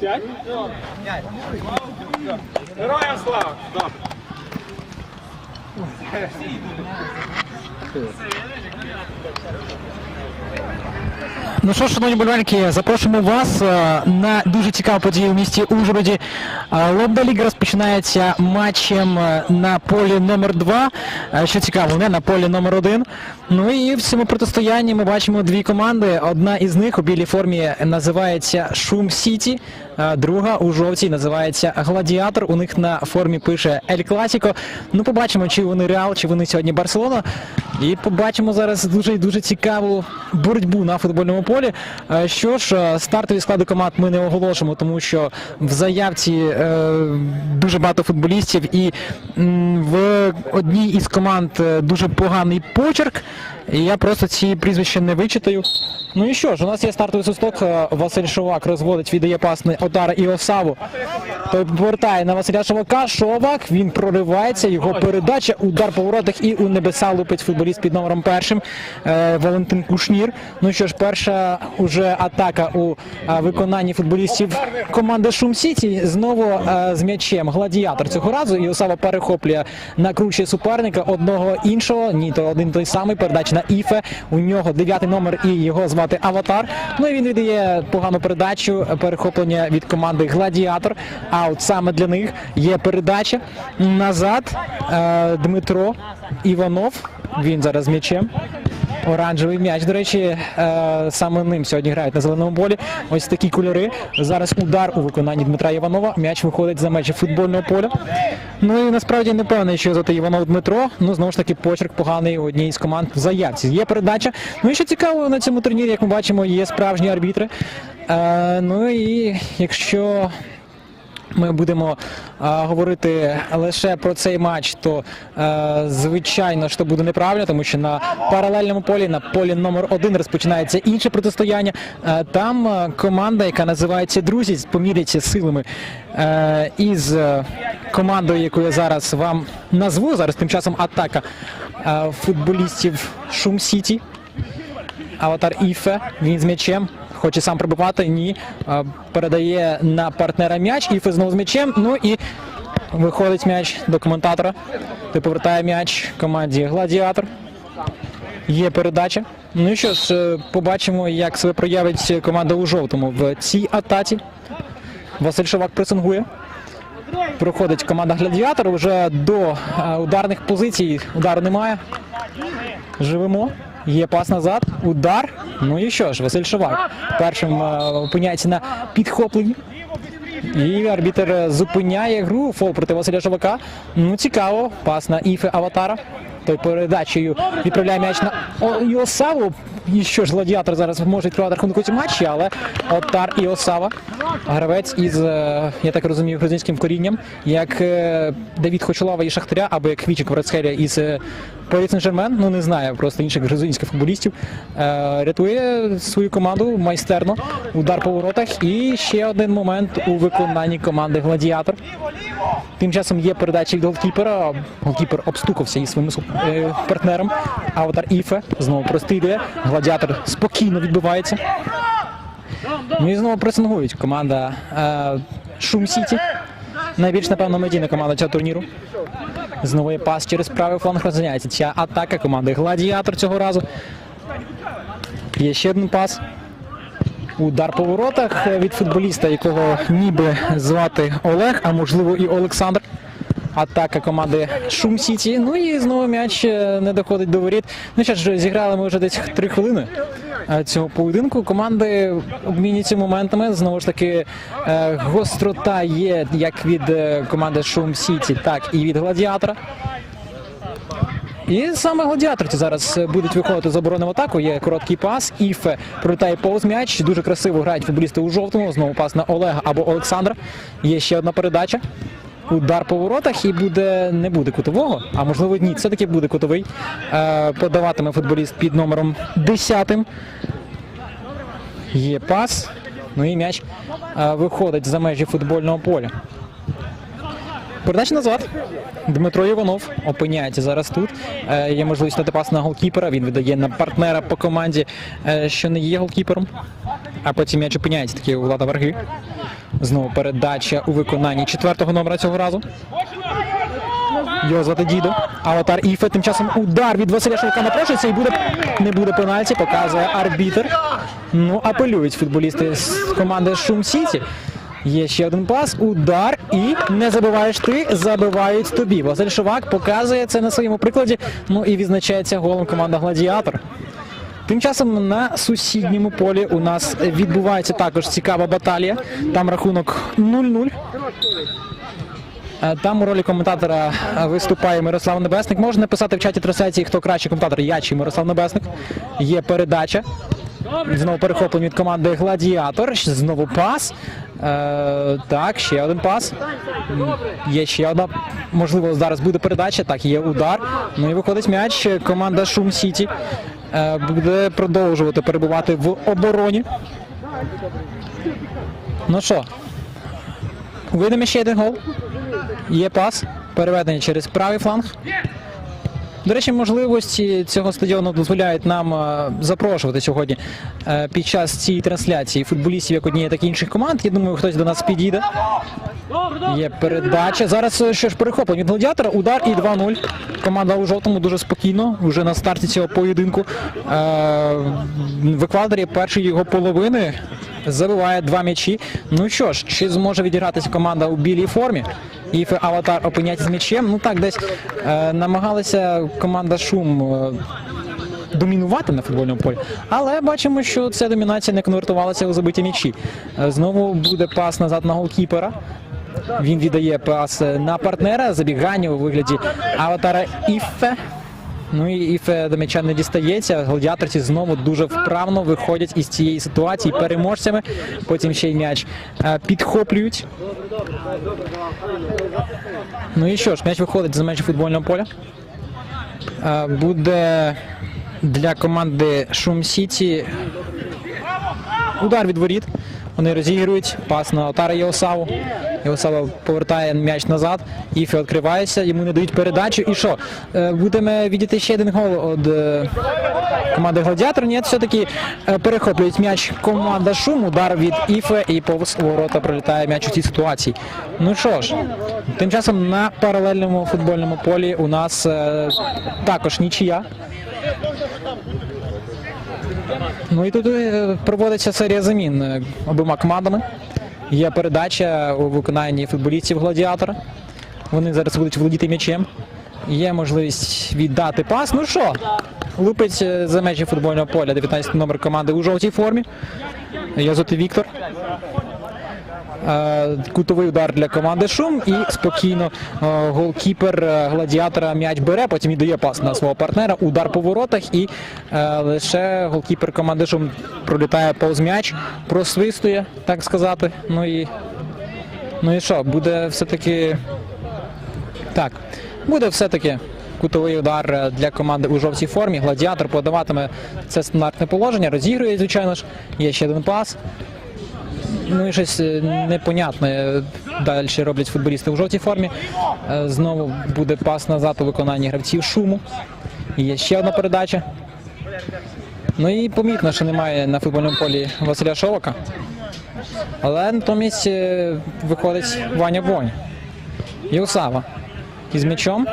П'ять? Героям слава! Добре. Ну що, ж, шановні болівальники, запрошуємо вас е, на дуже цікаву подію в місті Ужгороді. Е, Лобда Ліга розпочинається матчем е, на полі номер 2 Що цікаво, не на полі номер 1 Ну і в цьому протистоянні ми бачимо дві команди. Одна із них у білій формі називається Шум Сіті, друга у жовтій називається Гладіатор. У них на формі пише Ель Класіко. Ну, побачимо, чи вони Реал, чи вони сьогодні Барселона. І побачимо зараз дуже дуже цікаву боротьбу на футбольному полі. Е, Що ж, е, стартові склади команд ми не оголошимо, тому що в заявці е, дуже багато футболістів, і в одній із команд дуже поганий почерк. І я просто ці прізвища не вичитаю. Ну і що ж, у нас є стартовий свисток. Е, Василь Шовак розводить, віддає пас на і Осаву. Той повертає на Василя Шовака. Шовак він проривається. Його передача, удар по воротах і у небеса лупить футболіст під номером першим е, Валентин Кушнір. Ну що ж, перша уже атака у е, виконанні футболістів команди Шум Сіті. Знову з м'ячем гладіатор цього разу. І Осава перехоплює накручує суперника одного іншого. Ні, то один той самий передача на Іфе. У нього дев'ятий номер і його звати Аватар. Ну і він віддає погану передачу. Перехоплення від команди Гладіатор. А от саме для них є передача назад. Е, Дмитро Іванов. Він зараз м'ячем. Оранжевий м'яч, до речі, е, саме ним сьогодні грають на зеленому полі. Ось такі кольори. Зараз удар у виконанні Дмитра Іванова. М'яч виходить за межі футбольного поля. Ну і насправді не певний, що звати Іванов Дмитро. Ну знову ж таки, почерк поганий у одній з команд в заявці. Є передача. Ну і що цікаво на цьому турнірі, як ми бачимо, є справжні арбітри. Е, ну і якщо ми будемо а, говорити лише про цей матч, то е, звичайно що буде неправильно, тому що на паралельному полі, на полі номер один розпочинається інше протистояння. Е, там команда, яка називається Друзі, поміряться силами е, із командою, яку я зараз вам назву. Зараз тим часом атака е, футболістів Шум Сіті. Аватар Іфе, він з м'ячем. Хоче сам пробивати, ні. Передає на партнера м'яч. Іфе знову з м'ячем. Ну і виходить м'яч до коментатора. Ти повертає м'яч команді Гладіатор. Є передача. Ну і що ж, е, побачимо, як себе проявить команда у жовтому в цій атаці. Василь Шовак пресингує. Проходить команда Гладіатор вже до е, ударних позицій. Удару немає. Живемо. Є пас назад, удар. Ну і що ж, Василь Шовак першим е, опиняється на підхопленні. І арбітер зупиняє гру. Фол проти Василя Шовака. Ну цікаво. Пас на Іфе Аватара. Той передачею відправляє м'яч на Іосаву. І що ж, гладіатор зараз може відкривати рахунок у цьому матчі, але Отар і Осава. Гравець із, е, я так розумію, грузинським корінням, як е, Давід Хочолава і Шахтаря, або як Вічик Врацхелія із е, Парі Сен-Жермен, ну не знаю, просто інших грузинських футболістів. Е, Рятує свою команду майстерно. Удар по воротах. І ще один момент у виконанні команди Гладіатор. Тим часом є передача від голкіпера. Голкіпер обстукався із своїм суп- е, партнером. Аватар Іфе знову прострілює. Гладіатор спокійно відбивається. Ну і знову пресингують команда е, Шум Сіті. Найбільш, напевно, медійна команда цього турніру. Знову є пас через правий фланг розганяється. Ця атака команди Гладіатор цього разу. Є ще один пас. Удар по воротах від футболіста, якого ніби звати Олег, а можливо і Олександр. Атака команди Шум Сіті. Ну і знову м'яч е, не доходить до воріт. Ну що ж, зіграли ми вже десь три хвилини е, цього поєдинку. Команди обмінюються моментами. Знову ж таки, е, гострота є як від команди Шум Сіті, так і від гладіатора. І саме гладіаторці зараз будуть виходити з оборони в атаку. Є короткий пас. Іфе пролітає повз м'яч. Дуже красиво грають футболісти у жовтому. Знову пас на Олега або Олександра. Є ще одна передача. Удар по воротах і буде не буде кутового, а можливо ні, все-таки буде кутовий. Е, подаватиме футболіст під номером 10. Є пас. Ну і м'яч е, виходить за межі футбольного поля. Передача назад. Дмитро Іванов опиняється зараз тут. Е, є можливість дати пас на голкіпера. Він видає на партнера по команді, е, що не є голкіпером. А потім м'яч опиняється такі у Влада Варги. Знову передача у виконанні четвертого номера цього разу. Його звати Дідо. Аватар Іфе. Тим часом удар від Василя Шевка напрошується і буде не буде пенальті, показує арбітер. Ну, апелюють футболісти з команди Шум Сіті. Є ще один пас, удар і не забиваєш ти, забивають тобі. Василь Шовак показує це на своєму прикладі. Ну і відзначається голом команда Гладіатор. Тим часом на сусідньому полі у нас відбувається також цікава баталія. Там рахунок 0-0. Е, Там у ролі коментатора виступає Мирослав Небесник. Можна написати в чаті трансляції, хто кращий коментатор, я чи Мирослав Небесник. Є передача. Знову перехоплення від команди Гладіатор. Знову пас. Е, так, ще один пас. Є ще одна. Можливо, зараз буде передача. Так, є удар. Ну і виходить м'яч. Команда Шум Сіті е, буде продовжувати перебувати в обороні. Ну що, видимо ще один гол. Є пас, переведення через правий фланг. До речі, можливості цього стадіону дозволяють нам е, запрошувати сьогодні е, під час цієї трансляції футболістів як однієї, так і інших команд. Я думаю, хтось до нас підійде. Є передача. Зараз е, що ж перехоплення від гладіатора. Удар і 2-0. Команда у жовтому дуже спокійно. Вже на старті цього поєдинку. В еквадорі першої його половини забиває два м'ячі. Ну що ж, чи зможе відігратися команда у білій формі? Іфе Аватар опиняється з м'ячем. Ну так, десь е, намагалася команда Шум. е, домінувати на футбольному полі. Але бачимо, що ця домінація не конвертувалася у забиті м'ячі. Е, Знову буде пас назад на голкіпера. Він віддає пас е, на партнера, забігання у вигляді аватара Іфе. Ну і Іфе до м'яча не дістається. Гладіаторці знову дуже вправно виходять із цієї ситуації переможцями. Потім ще й м'яч е, підхоплюють. Ну і що ж, м'яч виходить за межі футбольного поля. Е, Буде для команди Шум Сіті удар від воріт. Вони розігрують пас на Отара Єосаву. Єосава повертає м'яч назад. Іфе відкривається, йому не дають передачу. І що? Е, Будемо відійти ще один гол від е, команди Гладіатор. Ні, все-таки е, перехоплюють м'яч команда Шум. Удар від Іфе і повз ворота пролітає м'яч у цій ситуації. Ну що ж, тим часом на паралельному футбольному полі у нас також нічия. Ну і тут е, проводиться серія замін е, обома командами. Є передача у виконанні футболістів гладіатора. Вони зараз будуть володіти м'ячем. Є можливість віддати пас. Ну що, лупить е, за межі футбольного поля 19 номер команди у жовтій формі. Язоти Віктор. Е, Кутовий удар для команди Шум і спокійно е, голкіпер е, гладіатора м'яч бере, потім віддає пас на свого партнера, удар по воротах і лише голкіпер команди Шум пролітає повз м'яч, просвистує, так сказати. Ну і, ну і що, буде все-таки так, буде все-таки кутовий удар для команди у жовтій формі. Гладіатор подаватиме це стандартне положення, розігрує, звичайно ж. Є ще один пас. Ну і щось е, непонятне далі роблять футболісти у жовтій формі. Е, Знову буде пас назад у виконанні гравців шуму. Є ще одна передача. Ну і помітно, що немає на футбольному полі Василя Шовака. Але натомість е, виходить Ваня Бонь. Єусава із м'ячом.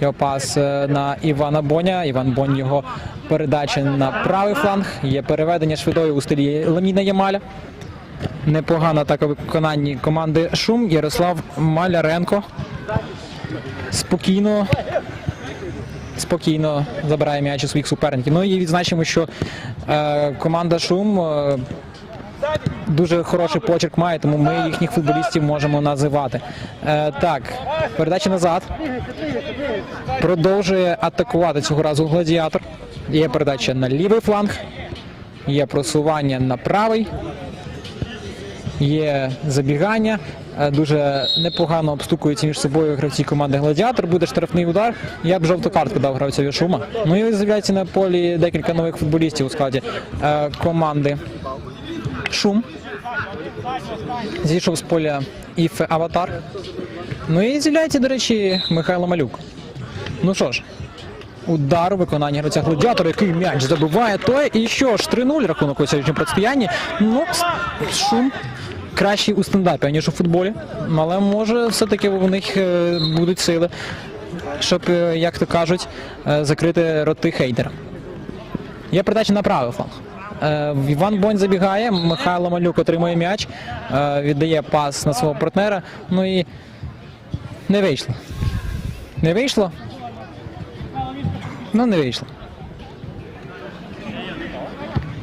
Його пас на Івана Боня. Іван Бонь його передача на правий фланг. Є переведення швидкою у стилі Ламіна Ямаля. Непогана атака в виконанні команди Шум. Ярослав Маляренко. Спокійно. Спокійно забирає м'яч у своїх суперників. Ну і відзначимо, що е, команда Шум е, дуже хороший почерк має, тому ми їхніх футболістів можемо називати. Е, так, передача назад. Продовжує атакувати цього разу гладіатор. Є передача на лівий фланг, є просування на правий, є забігання. Е, Дуже непогано обстукуються між собою гравці команди Гладіатор. Буде штрафний удар. Я б жовту картку дав гравцеві шума. Ну і з'являється на полі декілька нових футболістів у складі е, команди Шум. Зійшов з поля Іфе Аватар. Ну і з'являється, до речі, Михайло Малюк. Ну що ж, удар у виконанні гравця гладіатора, який м'яч забиває той. І що ж, 3-0 рахунок у сьогоднішньому протистоянні. Ну, шум кращий у стендапі, ніж у футболі. Але може все-таки в них е, будуть сили, щоб, е, як то кажуть, е, закрити роти хейтера. Є передача на правий фланг. Іван Бонь забігає, Михайло Малюк отримує м'яч, віддає пас на свого партнера. Ну і не вийшло. Не вийшло? Ну, не вийшло.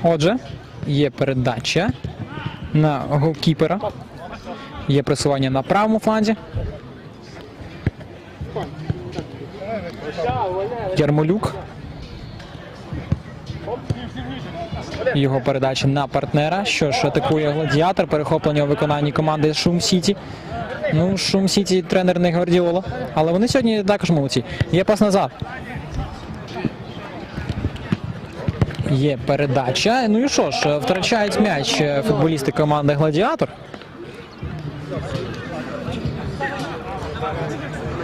Отже, є передача на голкіпера. Є пресування на правому фланзі. Ярмолюк. Його передача на партнера. Що ж, атакує гладіатор, перехоплення у виконанні команди Шум Сіті. Ну, Шум Сіті тренер не Гвардіола, але вони сьогодні також молодці. Є пас назад. Є передача. Ну і що ж, втрачають м'яч футболісти команди Гладіатор.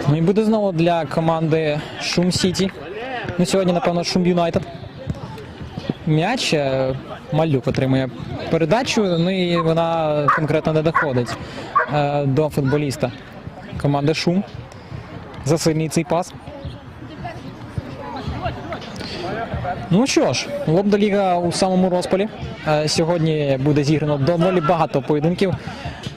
Ну і буде знову для команди Шум Сіті. Ну, сьогодні, напевно, Шум Юнайтед. М'яч е, Малюк отримує передачу, ну і вона конкретно не доходить е, до футболіста команди Шум. Засильний цей пас. Ну що ж, Лобда Ліга у самому розпалі. Е, Сьогодні буде зіграно доволі багато поєдинків.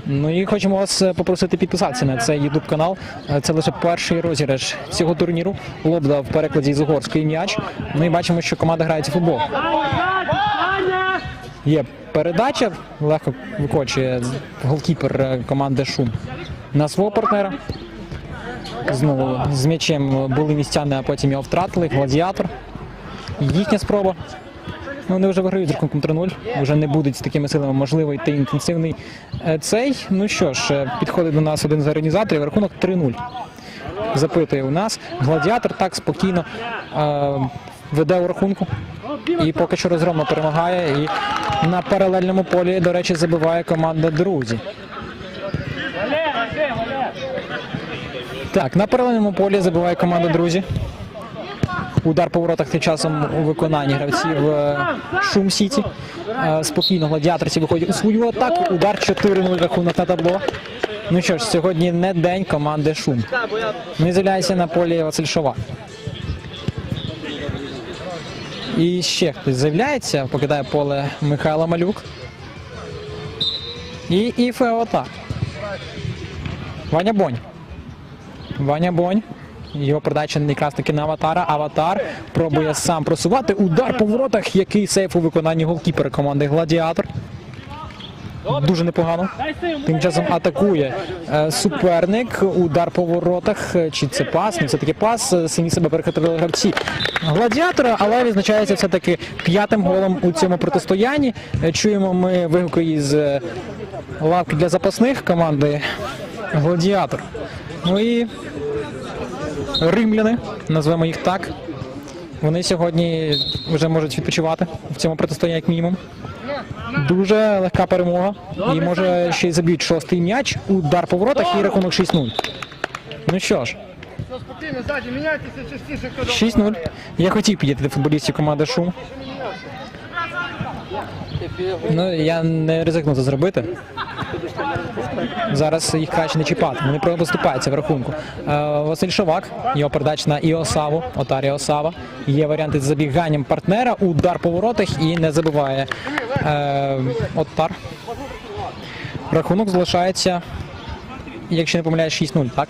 Ну і хочемо вас попросити підписатися на цей YouTube канал. Е, Це лише перший розіграш цього турніру. Лобда в перекладі з угорської м'яч. Ну і бачимо, що команда грає у футбол. Є передача, легко викочує голкіпер е, команди Шум на свого партнера. Знову з м'ячем були містяни, а потім його втратили. Гладіатор. Їхня спроба. Ну, вони вже виграють з рахунком 3-0. Вже не будуть з такими силами можливо йти інтенсивний е, цей. Ну що ж, е, підходить до нас один з організаторів. Рахунок 3-0. Запитує у нас. Гладіатор так спокійно е, веде у рахунку. І поки що розгромно перемагає. І на паралельному полі, до речі, забиває команда друзі. Так, на паралельному полі забиває команда друзі. Удар по воротах тим часом у виконанні гравців е, Шум Сіті. Е, Спокійно гладіаторці виходять у свою атаку. Удар 4-0 рахунок на табло. Ну що ж, сьогодні не день команди Шум. Не з'являється на полі Василь Шова. І ще хтось з'являється, покидає поле Михайло Малюк. І Іфе Ота. Ваня Бонь. Ваня Бонь. Його передача якраз таки на аватара. Аватар пробує сам просувати. Удар по воротах, який сейф у виконанні голкіпера команди Гладіатор. Дуже непогано. Тим часом атакує е, суперник. Удар по воротах. Чи це пас? Ну, це таки пас. Е, Самі себе перехитрили гравці гладіатора, але відзначається все-таки п'ятим голом у цьому протистоянні. Е, Чуємо ми вигуки із лавки для запасних команди Гладіатор. Ну і римляни, назвемо їх так. Вони сьогодні вже можуть відпочивати в цьому протистоянні як мінімум. Дуже легка перемога. І може ще й заб'ють шостий м'яч. Удар по воротах і рахунок 6-0. Ну що ж, спокійно, ззаді міняйтеся частіше, хто 6-0. Я хотів підійти до футболістів команди Шум. Ну, я не ризикну це зробити. Зараз їх краще не чіпати. Вони поступаються в рахунку. Е, Василь Шовак, його передач на Іосаву, Отар Іосава. Є варіанти з забіганням партнера, удар по воротах і не забиває е, Отар. Рахунок залишається, якщо не помиляюсь, 6-0, так?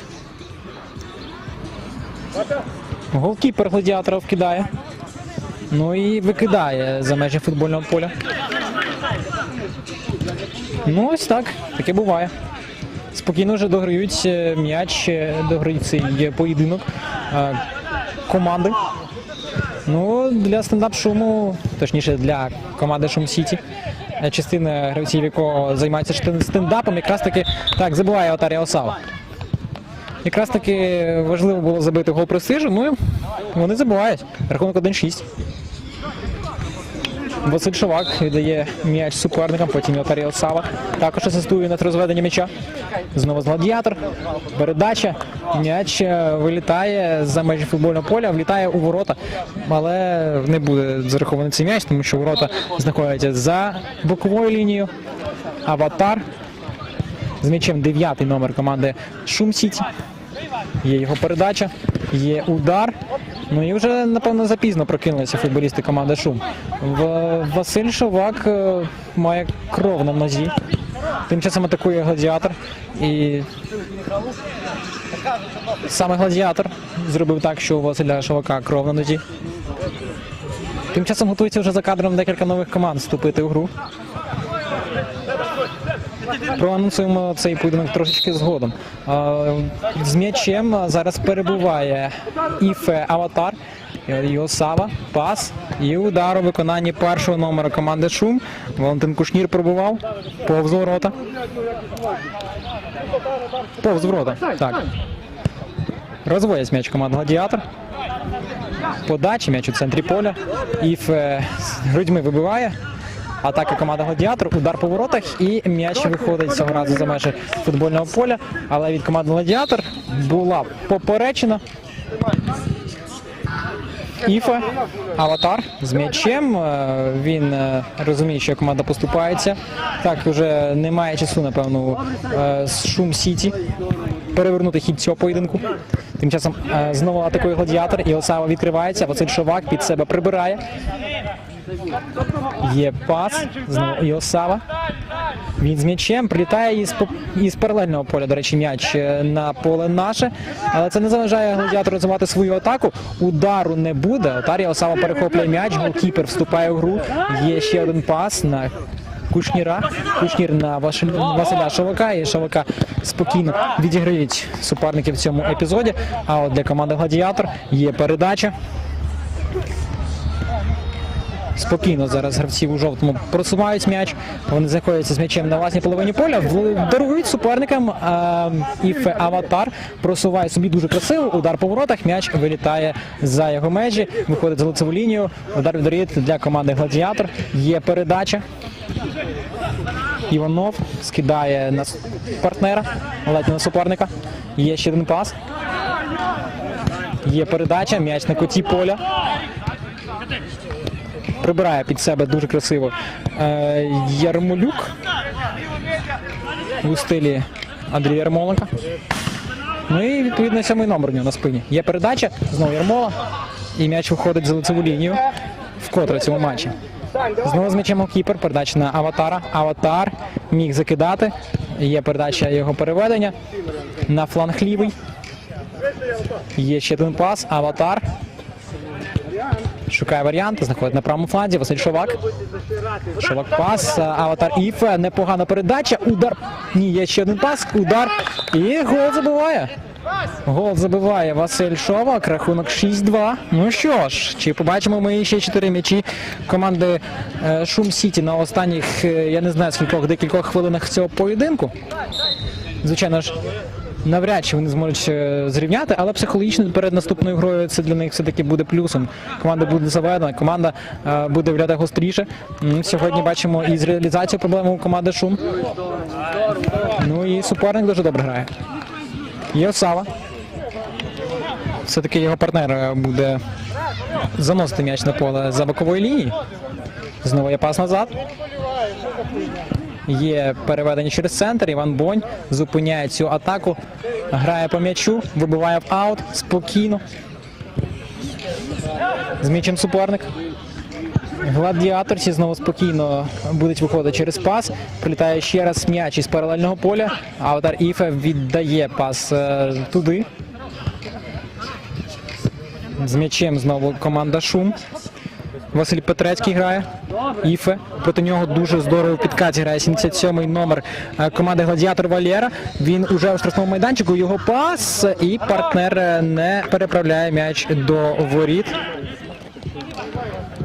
Голкіпер гладіатора вкидає. Ну і викидає за межі футбольного поля. Ну ось так, таке буває. Спокійно вже дограють е, м'яч, е, дограють цей е, поєдинок команди. Ну, для стендап-шуму, точніше для команди Шум Сіті, частина гравців, якого займається стендапом, якраз таки так забуває Отарія Осава. Якраз таки важливо було забити гол престижу, ну і вони забувають. Рахунок 1-6. Василь Шовак віддає м'яч суперникам, потім його Сава. Також асистує над розведенням м'яча. Знову з гладіатор. Передача. М'яч е, вилітає за межі футбольного поля, влітає у ворота, але не буде зарахований цей м'яч, тому що ворота знаходяться за боковою лінією. Аватар. З м'ячем дев'ятий номер команди Шум Сіті. Є його передача, є удар. Ну і вже, напевно, запізно прокинулися футболісти команди Шум. В- Василь Шовак е, має кров на нозі. Тим часом атакує гладіатор. І саме гладіатор зробив так, що у Василя Шовака кров на нозі. Тим часом готується вже за кадром декілька нових команд вступити у гру. Проанонсуємо цей поєдинок трошечки згодом. З м'ячем зараз перебуває Іфе Аватар. Його Сава, пас і удар у виконанні першого номера команди Шум. Валентин Кушнір пробував повз ворота. Повз ворота. Так. Розводять м'яч команда Гладіатор. Подача, м'яч у центрі поля. Іфе з грудьми вибиває. Атака команди Гладіатор, удар по воротах і м'яч виходить цього разу за межі футбольного поля. Але від команди Гладіатор була поперечена. Іфа, аватар з м'ячем. Е, Він е, розуміє, що команда поступається. Так, вже немає часу, напевно, е, з Шум Сіті перевернути хід цього поєдинку. Тим часом знову атакує гладіатор, і Осава відкривається. Василь Шовак під себе прибирає. Є пас. Знову Іосава. Він з м'ячем прилітає із, із паралельного поля, до речі, м'яч е, на поле наше. Але це не заважає гладіатору розвивати свою атаку. Удару не буде. Отарія Осава перехоплює м'яч, голкіпер вступає в гру. Є ще один пас на Кушніра. Кушнір на Василя Шовака. І Шовака спокійно відіграють суперники в цьому епізоді. А от для команди Гладіатор є передача. Спокійно зараз гравці у жовтому просувають м'яч. Вони знаходяться з м'ячем на власній половині поля, дарують суперникам. А, Іфе Аватар просуває собі дуже красиво. Удар по воротах. М'яч вилітає за його межі, виходить за лицеву лінію. Удар відворіт для команди Гладіатор. Є передача. Іванов скидає на партнера, ледь на суперника. Є ще один пас. Є передача, м'яч на коті поля прибирає під себе дуже красиво е, Ярмолюк у стилі Андрія Ярмоленка. Ну і відповідно сьомий номер у нього на спині. Є передача, знову Ярмола, і м'яч виходить за лицеву лінію. Вкотре цьому матчі. Знову з м'ячем кіпер, передача на аватара. Аватар міг закидати. Є передача його переведення на фланг лівий. Є ще один пас. Аватар. Шукає варіанти, знаходить на правому фланзі. Василь Шовак. Шовак пас. Аватар Іфе. Непогана передача. Удар. Ні, є ще один пас. Удар. І гол забиває. Гол забиває Василь Шовак. Рахунок 6-2. Ну що ж, чи побачимо ми ще 4 м'ячі команди е, Шум Сіті на останніх, е, я не знаю, скількох декількох хвилинах цього поєдинку. Звичайно ж, навряд чи вони зможуть е, зрівняти, але психологічно перед наступною грою це для них все-таки буде плюсом. Команда буде заведена, команда е, буде виглядати гостріше. Сьогодні бачимо і з реалізацією проблеми у команди Шум. Ну і суперник дуже добре грає. Є Осава. Все-таки його партнер е, буде заносити м'яч на поле за бокової лінії. Знову є пас назад. Є переведення через центр. Іван Бонь зупиняє цю атаку, грає по м'ячу, вибиває в аут спокійно. З м'ячем суперник. Гладіаторці знову спокійно будуть виходити через пас. Прилітає ще раз м'яч із паралельного поля. Аватар Іфе віддає пас е, туди. З м'ячем знову команда Шум. Василь Петрецький грає. Іфе. Проти нього дуже здорово в підкаті грає 77-й номер е, команди Гладіатор Валєра. Він уже у штрафному майданчику. Його пас і партнер е, не переправляє м'яч до воріт.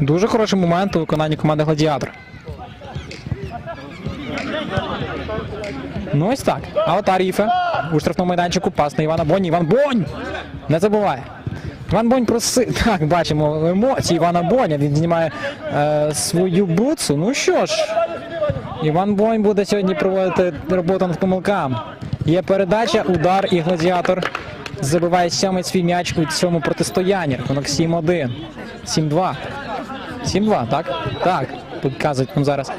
Дуже хороший момент у виконанні команди Гладіатор. Ну ось так. Аватар Іфе у штрафному майданчику. Пас на Івана Бонь. Іван Бонь! Не забуває. Іван Бонь просив. Так, бачимо емоції Івана Боня. Він знімає е, свою буцу. Ну що ж, Іван Бонь буде сьогодні проводити роботу над помилками. Є передача, удар і гладіатор забиває сьомий свій м'яч у цьому протистоянні. Рахунок 7-1. 7-2. 7-2, так? Так. Підказують нам зараз.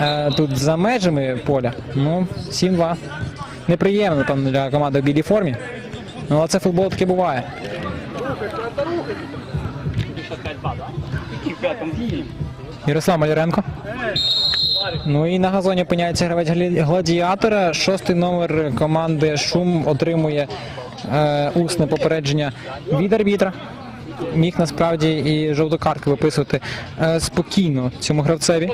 Е, тут за межами поля. Ну, 7-2. Неприємно там для команди в білій формі. Ну, але це футбол таки буває. Ярослав Маляренко. Ну і на газоні опиняється гравець гладіатора. Шостий номер команди Шум отримує е, усне попередження від арбітра. Міг насправді і жовту картку виписувати е, спокійно цьому гравцеві.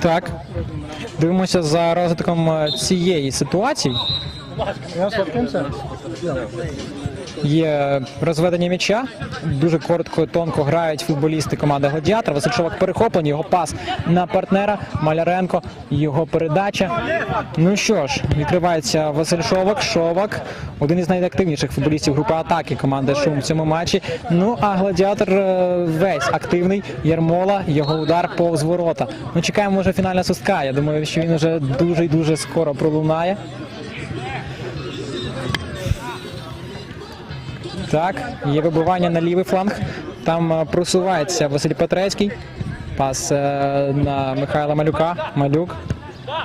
Так. Дивимося за розвитком е, цієї ситуації. Є розведення м'яча. Дуже коротко, тонко грають футболісти команди Гладіатор. Василь Шовак перехоплений, його пас на партнера. Маляренко, його передача. Ну що ж, відкривається Василь Шовак. Один із найактивніших футболістів групи атаки команди Шум в цьому матчі. Ну а гладіатор е, весь активний. Ярмола, його удар повз ворота. Ну чекаємо вже фінальна свистка. Я думаю, що він вже дуже і дуже скоро пролунає. Так, є вибивання на лівий фланг. Там е, просувається Василь Петрецький. Пас е, на Михайла Малюка. Малюк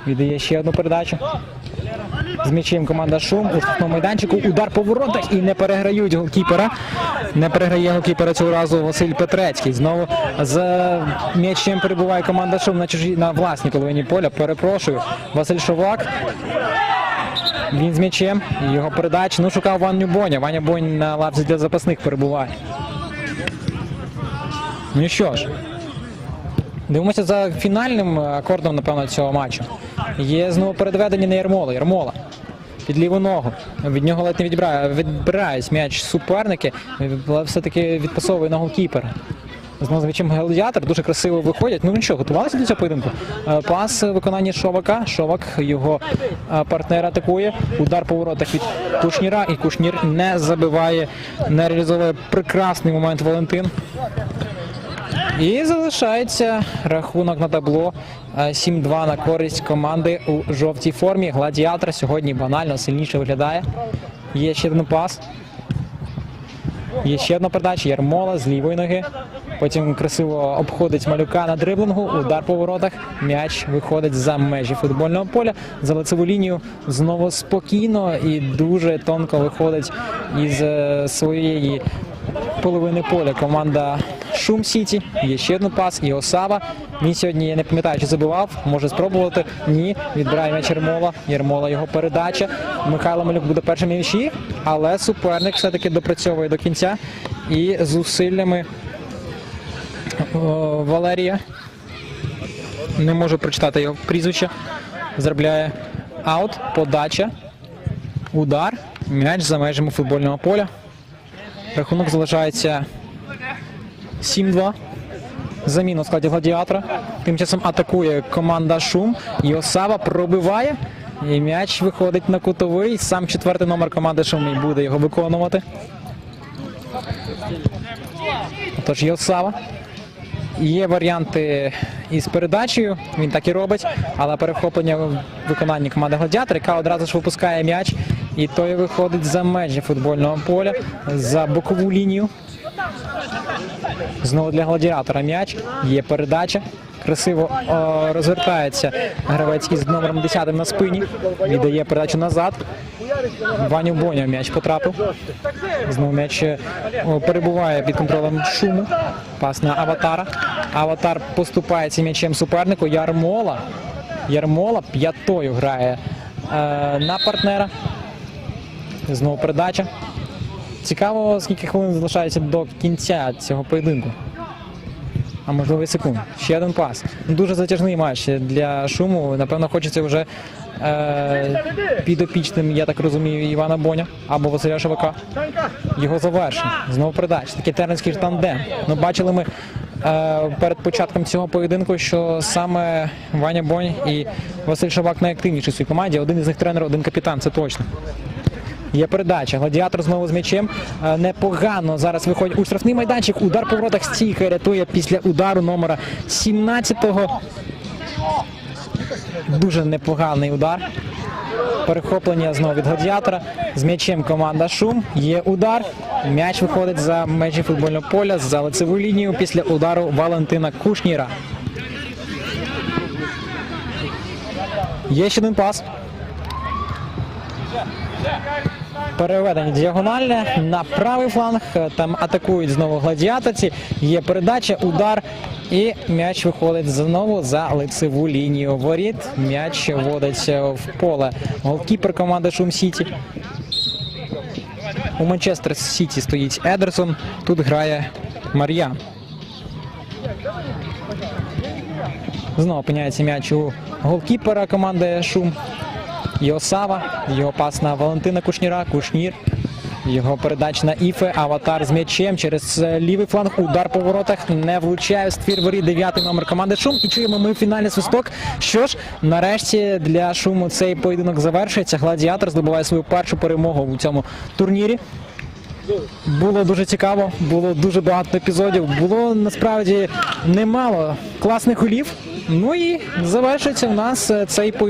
віддає ще одну передачу. З м'ячем команда Шум у майданчику. Удар по воротах і не переграють голкіпера. Не переграє голкіпера цього разу Василь Петрецький. Знову з м'ячем перебуває команда Шум на чужій на власній половині поля. Перепрошую. Василь Шовак. Він з м'ячем, його передача. Ну, шукав Ваню Боня. Ваня Бонь на лавці для запасних перебуває. Ну що ж. Дивимося за фінальним акордом, напевно, цього матчу. Є знову передведення на Ярмола. Ярмола. Під ліву ногу. Від нього ледь не. Відбирають м'яч суперники, але все-таки відпасовує на голкіпера. Знову з м'ячем гладіатор дуже красиво виходять. Ну нічого, готувалися до цього поєдинку. Е, Пас в виконанні Шовака. Шовак його е, партнер атакує. Удар по воротах від Кушніра. І Кушнір не забиває, не реалізовує прекрасний момент Валентин. І залишається рахунок на табло е, 7-2 на користь команди у жовтій формі. Гладіатор сьогодні банально сильніше виглядає. Є ще один пас. Є ще одна передача. Ярмола з лівої ноги. Потім красиво обходить малюка на дриблингу. Удар по воротах. М'яч виходить за межі футбольного поля. За лицеву лінію знову спокійно і дуже тонко виходить із е, своєї половини поля команда Шум Сіті. Є ще один пас. І Осава. Він сьогодні я не пам'ятаю, чи забивав. Може спробувати. Ні. Відбирає м'яч Єрмола. Єрмола його передача. Михайло Малюк буде першим м'ячі, але суперник все-таки допрацьовує до кінця. І зусиллями Валерія. Не можу прочитати його прізвище. Заробляє аут, подача, удар, м'яч за межами футбольного поля. Рахунок залишається 7-2. Заміна у складі гладіатора. Тим часом атакує команда Шум. Йосава пробиває. І м'яч виходить на кутовий. Сам четвертий номер команди Шум буде його виконувати. Тож Йосава. Є варіанти із передачею, він так і робить, але перехоплення в виконанні команди Гладіатор, яка одразу ж випускає м'яч, і той виходить за межі футбольного поля, за бокову лінію. Знову для гладіатора м'яч, є передача. Красиво о, розвертається гравець із номером 10 на спині. Віддає передачу назад. Ваню Боня м'яч потрапив. Знову м'яч е, перебуває під контролем шуму. Пас на аватара. Аватар поступається м'ячем супернику. Ярмола. Ярмола п'ятою грає е, на партнера. Знову передача. Цікаво, скільки хвилин залишається до кінця цього поєдинку. А можливо і секунд. Ще один пас. Дуже затяжний матч для шуму. Напевно, хочеться вже е, підопічним, я так розумію, Івана Боня або Василя Шевака. Його завершення. Знову передач. Такий тернський ж тандем. Ну, бачили ми е, перед початком цього поєдинку, що саме Ваня Бонь і Василь Шавак найактивніші в своїй команді. Один із них тренер, один капітан, це точно. Є передача. Гладіатор знову з м'ячем. Е, Непогано зараз виходить у штрафний майданчик. Удар по воротах стійка рятує після удару номера 17-го. Дуже непоганий удар. Перехоплення знову від гладіатора. З м'ячем команда Шум. Є удар. М'яч виходить за межі футбольного поля за лицеву лінію після удару Валентина Кушніра. Є ще один пас. Переведення діагональне на правий фланг. Там атакують знову гладіаторці. Є передача, удар. І м'яч виходить знову за лицеву лінію воріт. М'яч вводиться в поле. Голкіпер команди Шум Сіті. У Манчестер Сіті стоїть Едерсон. Тут грає Мар'ян. Знову опиняється м'яч у голкіпера команди Шум. Йосава. Його пас на Валентина Кушніра. Кушнір. Його передач на Іфе. Аватар з м'ячем через е, лівий фланг. Удар по воротах. Не влучає в ствір воріт. Дев'ятий номер команди Шум. І чуємо ми фінальний свисток. Що ж, нарешті для шуму цей поєдинок завершується. Гладіатор здобуває свою першу перемогу у цьому турнірі. Було дуже цікаво, було дуже багато епізодів. Було насправді немало класних голів. Ну і завершується у нас е, цей поєдинок.